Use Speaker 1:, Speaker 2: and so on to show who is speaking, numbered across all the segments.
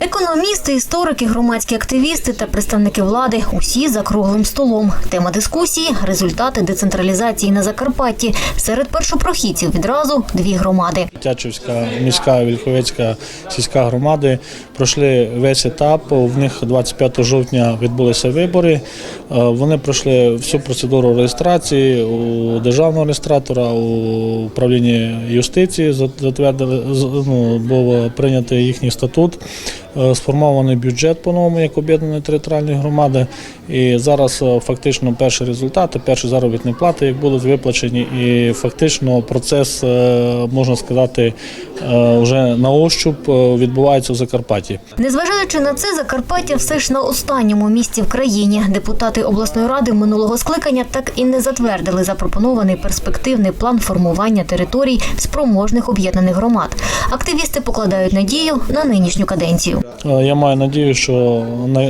Speaker 1: Економісти, історики, громадські активісти та представники влади усі за круглим столом. Тема дискусії результати децентралізації на Закарпатті. Серед першопрохідців відразу дві громади.
Speaker 2: Тячівська міська Вільховецька сільська громади пройшли весь етап. В них 25 жовтня відбулися вибори. Е, Вони пройшли всю процедуру реєстрації у державного реєстратора, у управлінні юстиції. Затвердили з- ну, був прийнятий їхній статут. Е, Сформований бюджет по-новому як об'єднаної територіальної громади. І зараз е, фактично перші результати, перші заробітні плати, як будуть виплачені, і фактично процес, е, можна сказати, вже на ощуп відбувається в Закарпатті.
Speaker 1: Незважаючи на це, Закарпаття все ж на останньому місці в країні. Депутати обласної ради минулого скликання так і не затвердили запропонований перспективний план формування територій спроможних об'єднаних громад. Активісти покладають надію на нинішню каденцію.
Speaker 2: Е, Я маю надію, що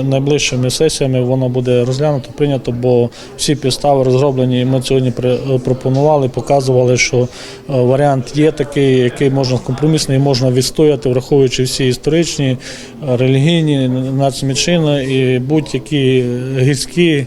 Speaker 2: найближчими сесіями воно буде розглянуто, прийнято, бо всі підстави розроблені. і Ми сьогодні е, пропонували, показували, що е, варіант є такий, який можна компромісний, можна відстояти, враховуючи всі історичні, релігійні нацменшини і будь-які гірські.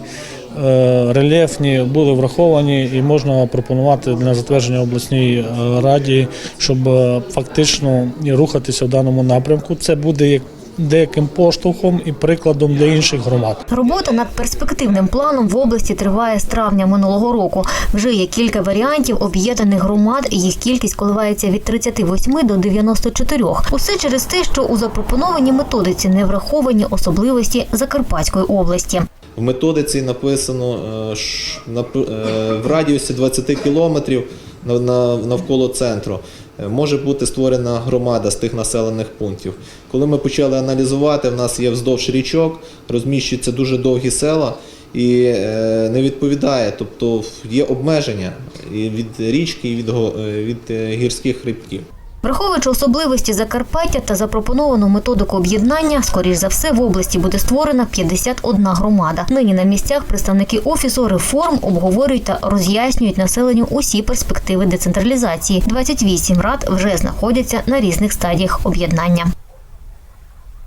Speaker 2: Е, Рельєфні були враховані і можна пропонувати на затвердження обласній е, раді, щоб е, фактично рухатися в даному напрямку. Це буде як деяким поштовхом і прикладом для інших громад.
Speaker 1: Робота над перспективним планом в області триває з травня минулого року. Вже є кілька варіантів об'єднаних громад. Їх кількість коливається від 38 до 94. Усе через те, що у запропонованій методиці не враховані особливості Закарпатської області.
Speaker 3: В методиці написано е, е, в радіусі 20 кілометрів нав- нав- навколо центру е, може бути створена громада з тих населених пунктів. Коли ми почали аналізувати, в нас є вздовж річок, розміщуються дуже довгі села і не відповідає, тобто є обмеження від річки, і від, гірських хребтів.
Speaker 1: Враховуючи особливості Закарпаття та запропоновану методику об'єднання, скоріш за все в області буде створена 51 громада. Нині на місцях представники офісу реформ обговорюють та роз'яснюють населенню усі перспективи децентралізації. 28 рад вже знаходяться на різних стадіях об'єднання.